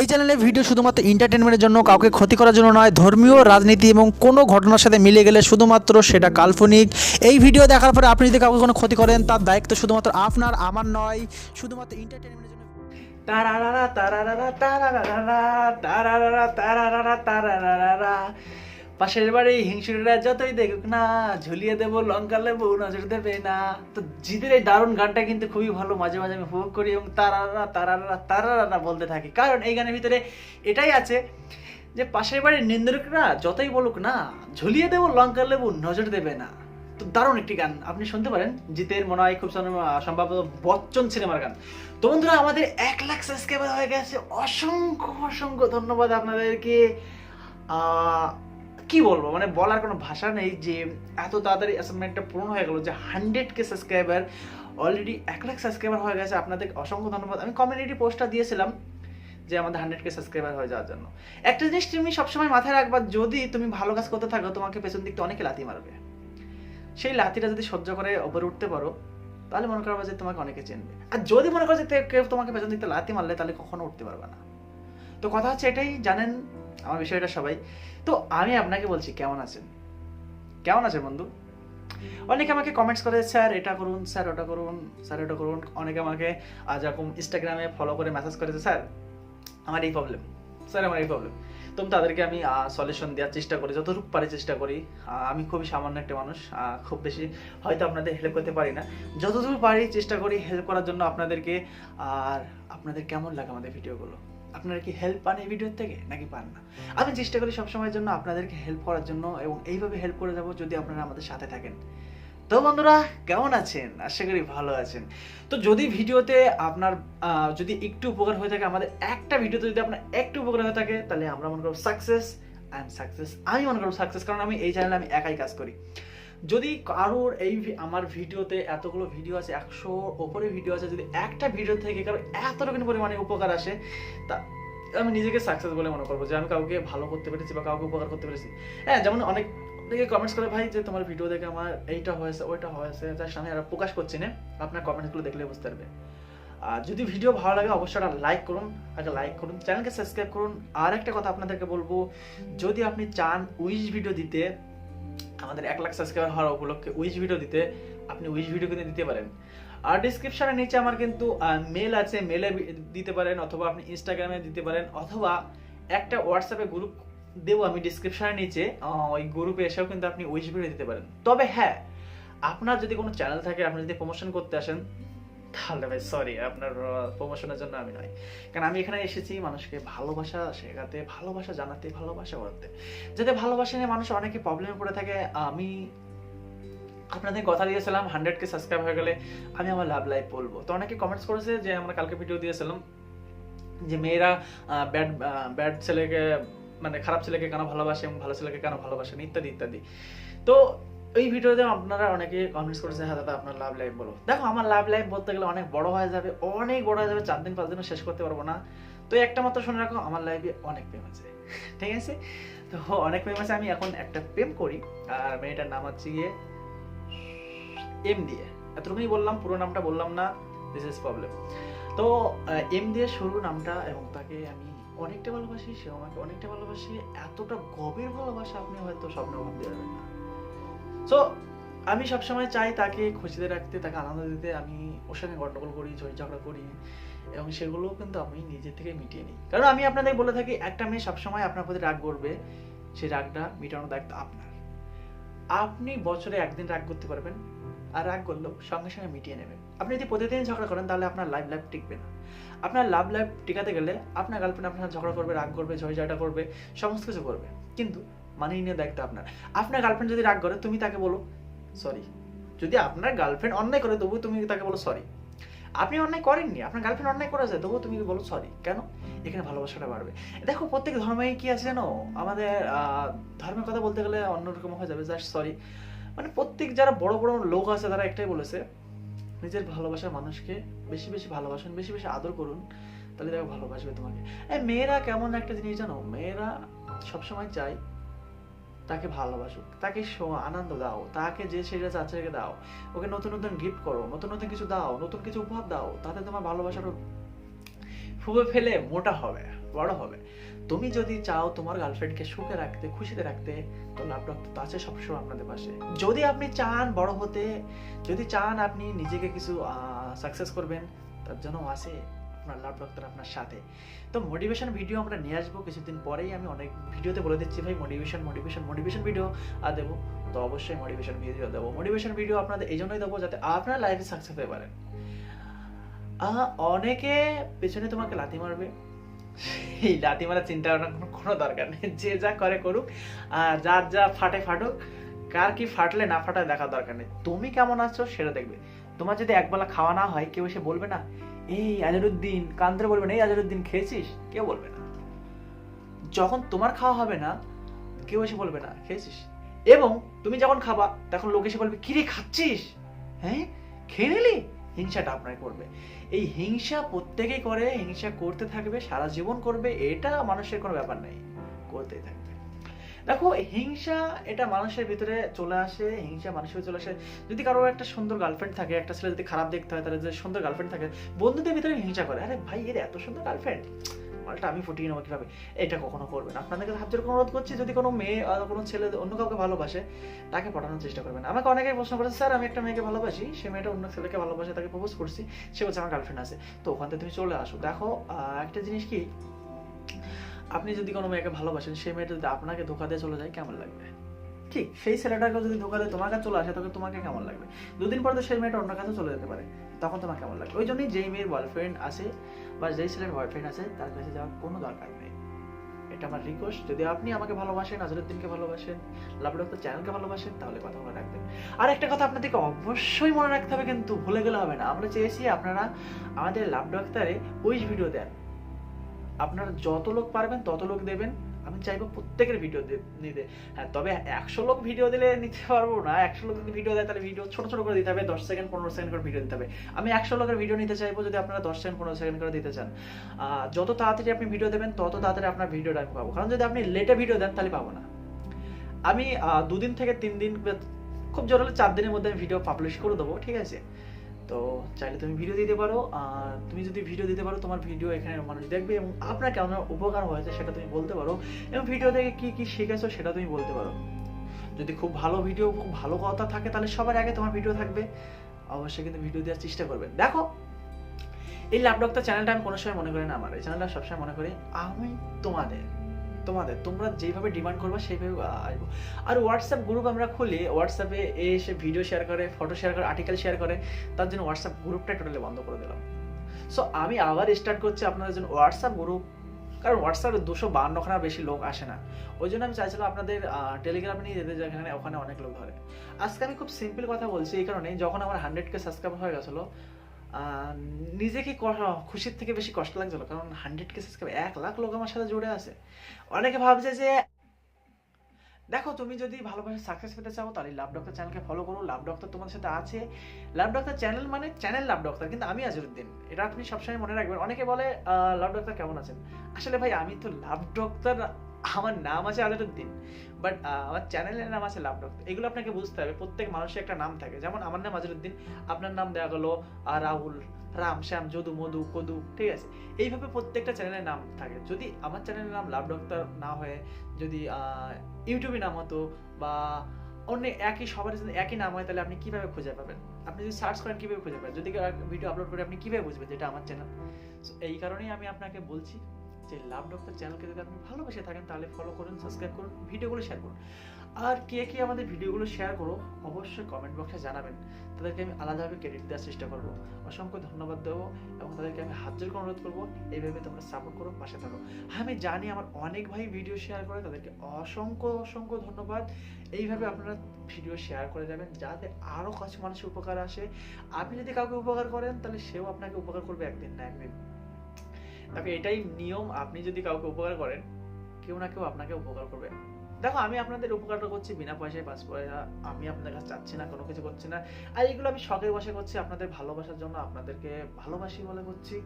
এই চ্যানেলে ভিডিও শুধুমাত্র এন্টারটেনমেন্টের জন্য, কাউকে ক্ষতি করার জন্য নয়, ধর্মীয়, রাজনীতি এবং কোনো ঘটনার সাথে মিলে গেলে শুধুমাত্র সেটা কাল্পনিক। এই ভিডিও দেখার পরে আপনি যদি কাউকে কোনো ক্ষতি করেন, তার দায়িত্ব শুধুমাত্র আপনার, আমার নয়, শুধুমাত্র এন্টারটেনমেন্টের জন্য। তারারারা তারারারা। পাশের বাড়ি হিংসুরেরা যতই দেখুক না, ঝুলিয়ে দেব লঙ্কা লেবু, নজর দেবে না। তো জিদের এই দারুণ গানটা কিন্তু খুবই ভালো, মাঝে মাঝে আমি উপভোগ করি এবং তারারা তারারা তারারা বলতে থাকি। কারণ এই গানের ভিতরে এটাই আছে যে পাশের বাড়ির নিন্দুকরা যতই বলুক না, ঝুলিয়ে দেবো লঙ্কা লেবু, নজর দেবে না। তো দারুণ একটি গান। আপনি শুনতে পারেন জিতের মনে হয় খুব সম্ভব- সম্ভবত বচ্চন সিনেমার গান। তো বন্ধুরা, আমাদের এক লাখ সাবস্ক্রাইবার হয়ে গেছে। অসংখ্য অসংখ্য ধন্যবাদ আপনাদেরকে। কি বলব? মানে বলার কোনো ভাষা নেই যে এত তাড়াতাড়ি অ্যাসাইনমেন্টটা পূরণ হয়ে গেল যে হান্ড্রেড কে সাবস্ক্রাইবার অলরেডি এক লাখ সাবস্ক্রাইবার হয়ে গেছে। আপনাদের অসংখ্য ধন্যবাদ। আমি কমিউনিটি পোস্টটা দিয়েছিলাম যে আমাদের হান্ড্রেড কে সাবস্ক্রাইবার হয়ে যাওয়ার জন্য। একটা জিনিস তুমি সবসময় মাথায় রাখবা, যদি তুমি ভালো কাজ করতে থাকো, তোমাকে পেছন দিকতে অনেকে লাথি মারবে। সেই লাথিটা যদি সহ্য করে ওপরে উঠতে পারো, তাহলে মনে করবা যে তোমাকে অনেকে চিনবে। আর যদি মনে করো যে কেউ তোমাকে পেছন দিকতে লাথি মারলে, তাহলে কখনো উঠতে পারবে না। তো কথা হচ্ছে এটাই, জানেন আমার বিষয়টা সবাই। তো আমি আপনাকে বলছি, কেমন আছেন? কেমন আছেন বন্ধু? অনেকে আমাকে কমেন্টস করে, স্যার, এটা করুন, স্যার, ওটা করুন, স্যার, ওটা করুন। অনেকে আমাকে আজ এরকম ইনস্টাগ্রামে ফলো করে মেসেজ করেছে স্যার, আমার এই প্রবলেম স্যার, আমার এই প্রবলেম তো তাদেরকে আমি সলিউশন দেওয়ার চেষ্টা করি, যতটুকু পারি চেষ্টা করি। আমি খুবই সামান্য একটা মানুষ খুব বেশি হয়তো আপনাদের হেল্প করতে পারি না। যতটুকু পারি চেষ্টা করি হেল্প করার জন্য আপনাদেরকে, আর আপনাদের কেমন লাগে আমাদের ভিডিওগুলো আপনারা কি হেল্প পান এই ভিডিওর থেকে? নাকি পান না? আমি চেষ্টা করি সবসময়ের জন্য আপনাদেরকে হেল্প করার জন্য এবং এইভাবে হেল্প করে যাব যদি আপনারা আমাদের সাথে থাকেন। তো বন্ধুরা, কেমন আছেন? আশা করি ভালো আছেন। তো যদি ভিডিওতে আপনার যদি একটু উপকার হয়ে থাকে, আমাদের একটা ভিডিওতে যদি আপনার একটু উপকার হয়ে থাকে, তাহলে আমরা মনে করব সাকসেস আই এম সাকসেস আমি মনে করব সাকসেস কারণ আমি এই চ্যানেলে আমি একাই কাজ করি। যদি কারোর এই আমার ভিডিওতে এতগুলো ভিডিও আছে, একশো ওপরে ভিডিও আছে, যদি একটা ভিডিও থেকে কারও এতটুকু পরিমাণে উপকার আসে, তা আমি নিজেকে সাকসেস বলে মনে করব যে আমি কাউকে ভালো করতে পেরেছি বা কাউকে উপকার করতে পেরেছি। হ্যাঁ যেমন অনেক থেকে কমেন্টস করে, ভাই, যে তোমার ভিডিও দেখে আমার এইটা হয়েছে, ওইটা হয়েছে, যার সামনে আর প্রকাশ করছি না, আপনার কমেন্টসগুলো দেখলে বুঝতে পারবে। আর যদি ভিডিও ভালো লাগে, অবশ্যই একটা লাইক করুন, আগে লাইক করুন চ্যানেলকে সাবস্ক্রাইব করুন। আর একটা কথা আপনাদেরকে বলব, যদি আপনি চান উইশ ভিডিও দিতে আমাদের এক লাখ সাবস্ক্রাইবার হওয়ার উপলক্ষে উইশ ভিডিও দিতে আপনি উইশ ভিডিও কিন্তু দিতে পারেন। আর ডিসক্রিপশনের নিচে আমার কিন্তু মেল আছে মেলে দিতে পারেন অথবা আপনি ইনস্টাগ্রামে দিতে পারেন অথবা একটা হোয়াটসঅ্যাপে গ্রুপ দেবো আমি ডিসক্রিপশনের নিচে ওই গ্রুপে এসেও কিন্তু আপনি উইশ ভিডিও দিতে পারেন। তবে হ্যাঁ আপনার যদি কোনো চ্যানেল থাকে, আপনি যদি প্রমোশন করতে আসেন তাহলে ভাই সরি আপনার প্রমোশনের জন্য আমি নয়। কারণ আমি এখানে এসেছি মানুষকে ভালোবাসা শেখাতে, ভালোবাসা জানাতে, ভালোবাসা করতে। যাতে ভালোবাসা নিয়ে মানুষ অনেকে প্রবলেমে পড়ে থাকে, আমি আপনাদের কথা দিয়েছিলাম হান্ড্রেড কে সাবস্ক্রাইব হয়ে গেলে আমি আমার লাভ লাইফ বলব। তো অনেকে কমেন্টস করেছে যে, আমরা কালকে ভিডিও দিয়েছিলাম যে, মেয়েরা ব্যাড ব্যাড ছেলেকে মানে খারাপ ছেলেকে কেন ভালোবাসে এবং ভালো ছেলেকে কেন ভালোবাসেন ইত্যাদি ইত্যাদি। তো এই ভিডিওতে আপনারা অনেকে কমেন্টস করেছে হ্যাঁ দাদা, আপনার লাভ লাইফ বলো। দেখো, আমার লাভ লাইফ বলতে গেলে অনেক বড় হয়ে যাবে, অনেক বড় হয়ে যাবে, চার দিন, পাঁচ দিনও শেষ করতে পারব না। তো একটা মাত্র শুনে রাখো, আমার লাইফে অনেক প্রেম আছে, ঠিক আছে? তো অনেক প্রেম আছে, আমি এখন একটা প্রেম করি, আর মেয়েটার নাম হচ্ছে গিয়ে এম দিয়ে এতটুকুই বললাম, পুরো নামটা বললাম না দিস ইজ প্রবলেম তো এম দিয়ে শুরু নামটা এবং তাকে আমি অনেকটা ভালোবাসি সে আমাকে অনেকটা ভালোবাসি, এতটা গভীর ভালোবাসা আপনি হয়তো স্বপ্ন ভাবতে পারবেন না। সো আমি সবসময় চাই তাকে খুশিতে রাখতে, তাকে আনন্দ দিতে। আমি ওর সঙ্গে গন্ডগোল করি ঝগড়া করি এবং সেগুলো কিন্তু আমি নিজে থেকে মিটিয়ে নিই। কারণ আমি আপনাদের বলে থাকি, একটা মেয়ে সবসময় আপনার প্রতি রাগ করবে। সেই রাগটা মেটানোর দায়িত্ব আপনার। আপনি বছরে একদিন রাগ করতে পারবেন। আর রাগ করলেও সঙ্গে সঙ্গে মিটিয়ে নেবেন। আপনি যদি প্রতিদিন ঝগড়া করেন, তাহলে আপনার লাইফ লাইফ টিকবে না। আপনার লাভ লাইফ টিকাতে গেলে আপনার গার্লফ্রেন্ড আপনার ঝগড়া করবে, রাগ করবে ঝয়ঝাটা করবে, সমস্ত কিছু করবে। কিন্তু মানিয়ে নিয়ে দায়িত্ব আপনার। আপনার গার্লফ্রেন্ড যদি রাগ করে, তুমি তাকে বলো সরি যদি আপনার গার্লফ্রেন্ড অন্যায় করে তবু তুমি তাকে বলো সরি আপনি অন্যায় করেননি, আপনার গার্লফ্রেন্ড অন্যায় করেছে, তবুও তুমি বলো সরি কেন? এখানে ভালোবাসাটা বাড়বে। দেখো, প্রত্যেক ধর্মে কি আছে জানো? আমাদের ধর্মের কথা বলতে গেলে অন্যরকম হয়ে যাবে জাস্ট সরি মানে প্রত্যেক যারা বড় বড় লোক আছে, তারা একটাই বলেছে, নিজের ভালোবাসার মানুষকে বেশি বেশি ভালোবাসুন, বেশি বেশি আদর করুন, তাহলে দেখো ভালোবাসবে তোমাকে। মেয়েরা কেমন একটা জিনিস জানো? মেয়েরা সবসময় চায় তাকে ভালোবাসুক তাকে আনন্দ দাও তাকে যে সেটা চাচ্ছে দাও। ওকে নতুন নতুন গিফট করো নতুন নতুন কিছু দাও নতুন কিছু উপহার দাও তাতে তোমার ভালোবাসাটা ফুবে ফেলে মোটা হবে বড় হবে। তুমি যদি চাও তোমার গার্লফ্রেন্ডকে সুখে রাখতে খুশিতে রাখতে তো ডক্টর তো আছে সবসময় আপনাদের পাশে। যদি আপনি চান বড় হতে যদি চান আপনি নিজেকে কিছু সাকসেস করবেন তার জন্য আছে। আপনার লাভ ডক্টর আপনার সাথে। তো মোটিভেশন ভিডিও আমরা নিয়ে আসব কিছুদিন পরেই। আমি অনেক ভিডিওতে বলে দিচ্ছি, ভাই মোটিভেশন মোটিভেশন মোটিভেশন ভিডিও আর দেবো। তো অবশ্যই মোটিভেশন ভিডিও দেবো। মোটিভেশন ভিডিও আপনাদের এই জন্যই দেবো যাতে আপনার লাইফে সাকসেস হতে পারেন। অনেকে পেছনে তোমাকে লাথি মারবে। এই লাথি মারার চিন্তা ভাবনা কোনো কোনো দরকার নেই। যে যা করে করুক আর যার যা ফাটে ফাটুক, কার কি ফাটলে না ফাটায় দেখার দরকার নেই। তুমি কেমন আছো সেটা দেখবে। তোমার যদি একবেলা খাওয়া না হয়, কেউ এসে বলবে না এই আজরুদ্দিন কান্তরে বলবে না, এই আজরুদ্দিন খেয়েছিস? কেউ বলবে না। যখন তোমার খাওয়া হবে না, কেউ এসে বলবে না, খেয়েছিস? এবং তুমি যখন খাবা, তখন লোক এসে বলবে কিরে খাচ্ছিস? হ্যাঁ খেয়ে নিলি? হিংসাটা আপনাকে করবে। এই হিংসা প্রত্যেকেই করে, হিংসা করতে থাকবে, সারা জীবন করবে, এটা মানুষের কোনো ব্যাপার নেই। করতেই থাকবে। দেখো, হিংসা এটা মানুষের ভিতরে চলে আসে, হিংসা মানুষের ভিতরে চলে আসে। যদি কারও একটা সুন্দর গার্লফ্রেন্ড থাকে, একটা ছেলে যদি খারাপ দেখতে হয়, তাহলে যদি সুন্দর গার্লফ্রেন্ড থাকে, বন্ধুদের ভিতরে হিংসা করে। আরে ভাই, এর এত সুন্দর গার্লফ্রেন্ড মালটা আমি ফুটিয়ে নেব কীভাবে? এটা কখনো করবেন আপনাদেরকে হাত জোর অনুরোধ করছি, যদি কোনো মেয়ে কোনো ছেলে অন্য কাউকে ভালোবাসে, তাকে পটানোর চেষ্টা করবেন। আমাকে অনেকেই প্রশ্ন করেছে, স্যার, আমি একটা মেয়েকে ভালোবাসি, সে মেয়েটা অন্য ছেলেকে ভালোবাসে, তাকে প্রপোজ করছি, সে বলছে আমার গার্লফ্রেন্ড আছে। তো ওখান থেকে তুমি চলে আসো। দেখো একটা জিনিস কি আপনি যদি কোনো মেয়েকে ভালোবাসেন, সেই মেয়েটা যদি আপনাকে ধোকা দিয়ে চলে যায়, কেমন লাগবে? ঠিক, সেই ছেলেটাকে যদি ধোকা দিয়ে তোমার কাছে চলে আসে, তখন তোমাকে কেমন লাগবে? দুদিন পর তো সেই মেয়েটা অন্য কাছে চলে যেতে পারে, তখন তোমার কেমন লাগবে? ওই জন্যই যেই মেয়ের বয়ফ্রেন্ড আছে বা যেই ছেলের বয়ফ্রেন্ড আছে, তার কাছে যাওয়ার কোনো দরকার নেই। এটা আমার রিকোয়েস্ট যদি আপনি আমাকে ভালোবাসেন আজরুদ্দিনকে ভালোবাসেন লাভ ডক্টর চ্যানেলকে ভালোবাসেন, তাহলে কথা মনে রাখবেন। আর একটা কথা আপনাদেরকে অবশ্যই মনে রাখতে হবে কিন্তু, ভুলে গেলে হবে না। আমরা চেয়েছি আপনারা আমাদের লাভ ডক্টরে উইশ ভিডিও দেন। আপনারা যত লোক পারবেন, তত লোক দেবেন। আমি চাইব প্রত্যেকের ভিডিও নিতে। হ্যাঁ তবে একশো লোক ভিডিও দিলে নিতে পারব না। একশো লোক যদি ভিডিও দেয়, তাহলে ভিডিও ছোট ছোট করে দিতে হবে। দশ সেকেন্ড পনেরো সেকেন্ড করে ভিডিও দিতে হবে। আমি একশো লোকের ভিডিও নিতে চাইব যদি আপনারা দশ সেকেন্ড পনেরো সেকেন্ড করে দিতে চান। যত তাড়াতাড়ি আপনি ভিডিও দেবেন, তত তাড়াতাড়ি আপনার ভিডিওটা আমি পাবো। কারণ যদি আপনি লেটে ভিডিও দেন, তাহলে পাবো না। আমি দুদিন থেকে তিন দিন খুব জোর হলে চার দিনের মধ্যে আমি ভিডিও পাবলিশ করে দেবো, ঠিক আছে? তো চাইলে তুমি ভিডিও দিতে পারো, আর তুমি যদি ভিডিও দিতে পারো, তোমার ভিডিও এখানে মানুষ দেখবে এবং আপনার কেমন উপকার হয়েছে সেটা তুমি বলতে পারো। এবং ভিডিও থেকে কি কি শিখেছো সেটা তুমি বলতে পারো। যদি খুব ভালো ভিডিও খুব ভালো কথা থাকে, তাহলে সবার আগে তোমার ভিডিও থাকবে। অবশ্যই কিন্তু ভিডিও দেওয়ার চেষ্টা করবে। দেখো, এই ল্যাপ ডক্টর চ্যানেলটা আমি কোনো সময় মনে করি না আমার। এই চ্যানেলটা সবসময় মনে করি আমি তোমাদের। তোমাদের, তোমরা যেভাবে ডিমান্ড করবে সেইভাবে আসব। আর হোয়াটসঅ্যাপ গ্রুপ আমরা খুলি হোয়াটসঅ্যাপে এসে ভিডিও শেয়ার করে ফটো শেয়ার করে আর্টিকেল শেয়ার করে, তার জন্য হোয়াটসঅ্যাপ গ্রুপটা টোটালি বন্ধ করে দিলাম। সো আমি আবার স্টার্ট করছি আপনাদের জন্য হোয়াটসঅ্যাপ গ্রুপ কারণ হোয়াটসঅ্যাপে দুশো বান্নখানা বেশি লোক আসে না। ওই জন্য আমি চাইছিলাম আপনাদের টেলিগ্রামে নিয়ে যেতে, যেখানে, ওখানে অনেক লোক ধরে। আজকে আমি খুব সিম্পল কথা বলছি, এই কারণে যখন আমার হান্ড্রেড কে সাবস্ক্রাইব হয়ে গেছিল নিজেকে ক- খুশির থেকে বেশি কষ্ট লাগছিল, কারণ হান্ড্রেড কে সাবস্ক্রাইব এক লাখ লোক আমার সাথে জুড়ে আছে। অনেকে ভাবছে যে, দেখো, তুমি যদি ভালোভাবে সাকসেস পেতে চাও, তাহলে লাভ ডক্টর চ্যানেলকে ফলো করো। লাভ ডক্টর তোমার সাথে আছে। লাভ ডক্টর চ্যানেল মানে চ্যানেল লাভ ডক্টর কিন্তু আমি আজরুদ্দিন। এটা আপনি সবসময় মনে রাখবেন। অনেকে বলে লাভ ডক্টর কেমন আছেন? আসলে ভাই, আমি তো লাভ ডক্টর আমার নাম আছে আজরুদ্দিন। বাট আমার চ্যানেলের নাম আছে লাভ ডক্টর এগুলো আপনাকে বুঝতে হবে, প্রত্যেক মানুষের একটা নাম থাকে। যেমন আমার নাম আজরুদ্দিন, আপনার নাম দেওয়া গেলো রাহুল, রাম, শ্যাম, যদু, মধু, কদু, ঠিক আছে? এইভাবে প্রত্যেকটা চ্যানেলের নাম থাকে। যদি আমার চ্যানেলের নাম লাভ ডক্টর না হয়ে, যদি ইউটিউবে নাম হতো বা অন্য একই সবার যদি একই নাম হয়, তাহলে আপনি কীভাবে খুঁজে পাবেন? আপনি যদি সার্চ করেন, কীভাবে খুঁজে পাবেন? যদি ভিডিও আপলোড করে, আপনি কীভাবে বুঝবেন যেটা আমার চ্যানেল এই কারণেই আমি আপনাকে বলছি যে লাভ ডক্টর চ্যানেলকে যদি আপনি ভালোবেসে থাকেন, তাহলে ফলো করুন সাবস্ক্রাইব করুন, ভিডিওগুলো শেয়ার করুন। আর কে কে আমাদের ভিডিওগুলো শেয়ার করো, অবশ্যই কমেন্ট বক্সে জানাবেন। তাদেরকে আমি আলাদাভাবে ক্রেডিট দেওয়ার চেষ্টা করব। অসংখ্য ধন্যবাদ দেবো এবং তাদেরকে আমি হাত জোর অনুরোধ করব, এইভাবে তোমরা সাপোর্ট করো, পাশে থাকো। আমি জানি আমার অনেক ভাই ভিডিও শেয়ার করে, তাদেরকে অসংখ্য অসংখ্য ধন্যবাদ। এইভাবে আপনারা ভিডিও শেয়ার করে যাবেন, যাতে আরও কাছে মানুষের উপকার আসে। আপনি যদি কাউকে উপকার করেন, তাহলে সেও আপনাকে উপকার করবে একদিন না একদিন। তবে এটাই নিয়ম আপনি যদি কাউকে উপকার করেন, কেউ না কেউ আপনাকে উপকার করবে। দেখো, আমি আপনাদের উপকারটা করছি বিনা পয়সায় পাস পয়সা আমি আপনাদের কাছে চাচ্ছি না, কোনো কিছু করছি না। আর এগুলো আমি শখের বসে করছি, আপনাদের ভালোবাসার জন্য আপনাদেরকে ভালোবাসি বলে করছি।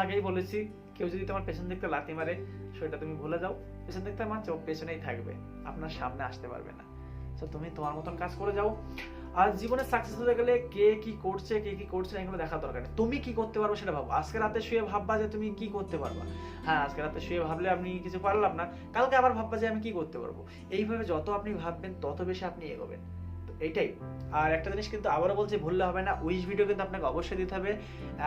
আগেই বলেছি, কেউ যদি তোমার পেছন দিকতে লাথি মারে, সেটা তুমি ভুলে যাও। পেছন দিকতে মারছে পেছনেই থাকবে, আপনার সামনে আসতে পারবে না। তো তুমি তোমার মতন কাজ করে যাও। আর জীবনে সাকসেস হতে গেলে কে কি করছে, কে কি করছে না এগুলো দেখার দরকার তুমি কি করতে পারবে সেটা ভাবো। আজকে রাতে শুয়ে ভাববা যে তুমি কি করতে পারবা। হ্যাঁ আজকে রাতে শুয়ে ভাবলে আপনি কিছু পারলাম না। কালকে আবার ভাববা যে আমি কি করতে পারব। এইভাবে যত আপনি ভাববেন, তত বেশি আপনি এগোবেন। তো এইটাই আর একটা জিনিস কিন্তু আবারও বলছি, ভুললে হবে না। উইশ ভিডিও কিন্তু আপনাকে অবশ্যই দিতে হবে।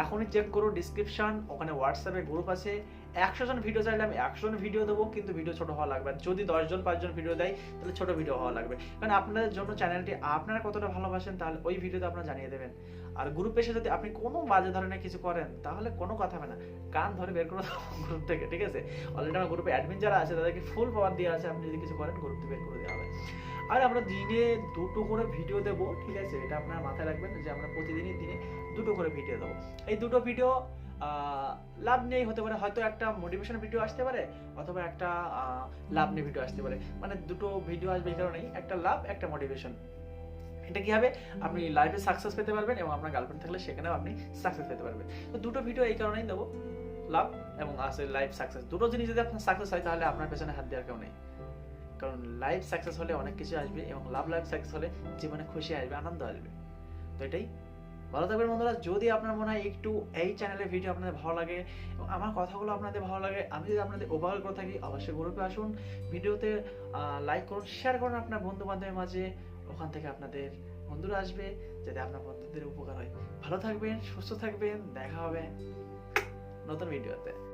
এখনই চেক করো ডিসক্রিপশন ওখানে হোয়াটসঅ্যাপে গ্রুপ আছে। একশো জন ভিডিও চাইলে আমি একশো জন ভিডিও দেবো, কিন্তু ভিডিও ছোট হওয়া লাগবে আর যদি দশজন, পাঁচজন ভিডিও দেয়, তাহলে ছোট ভিডিও হওয়া লাগবে। কারণ আপনাদের জন্য চ্যানেলটি আপনারা কতটা ভালোবাসেন, তাহলে ওই ভিডিওতে আপনারা জানিয়ে দেবেন। আর গ্রুপে এসে যদি আপনি কোনো বাজে ধরনের কিছু করেন, তাহলে কোনো কথা হবে না। কান ধরে বের করে গ্রুপ থেকে, ঠিক আছে? অলরেডি আমার গ্রুপে অ্যাডমিন যারা আছে, তাদেরকে ফুল পাওয়ার দিয়ে আছে, আপনি যদি কিছু করেন গ্রুপ থেকে বের করে দেওয়া হবে। আর আমরা দিনে দুটো করে ভিডিও দেব, ঠিক আছে? এটা আপনার মাথায় রাখবেন যে আমরা প্রতিদিনই দিনে দুটো করে ভিডিও দেবো। এই দুটো ভিডিও লাভ নিয়েই হতে পারে হয়তো একটা মোটিভেশন ভিডিও আসতে পারে, অথবা একটা লাভ নিয়ে ভিডিও আসতে পারে। মানে দুটো ভিডিও আসবে এই কারণেই, একটা লাভ, একটা মোটিভেশন এটা কি হবে? আপনি লাইফে সাকসেস পেতে পারবেন এবং আপনার গার্লফ্রেন্ড থাকলে সেখানেও আপনি সাকসেস পেতে পারবেন। তো দুটো ভিডিও এই কারণেই দেবো, লাভ এবং আসলে লাইফ সাকসেস দুটো জিনিস যদি আপনার সাকসেস হয়, তাহলে আপনার পেছনে হাত দেওয়ার কেউ নেই। কারণ লাইফ সাকসেস হলে অনেক কিছু আসবে এবং লাভ লাইফ সাকসেস হলে জীবনে খুশি আসবে, আনন্দ আসবে। তো এটাই ভালো থাকবেন বন্ধুরা। যদি আপনার মনে হয় একটু এই চ্যানেলের ভিডিও আপনাদের ভালো লাগে এবং আমার কথাগুলো আপনাদের ভালো লাগে, আমি যদি আপনাদের উপকার করে থাকি, অবশ্যই গ্রুপে আসুন। ভিডিওতে লাইক করুন শেয়ার করুন আপনার বন্ধু বান্ধবের মাঝে। ওখান থেকে আপনাদের বন্ধুরা আসবে যাতে আপনার বন্ধুদের উপকার হয়। ভালো থাকবেন, সুস্থ থাকবেন, দেখা হবে নতুন ভিডিওতে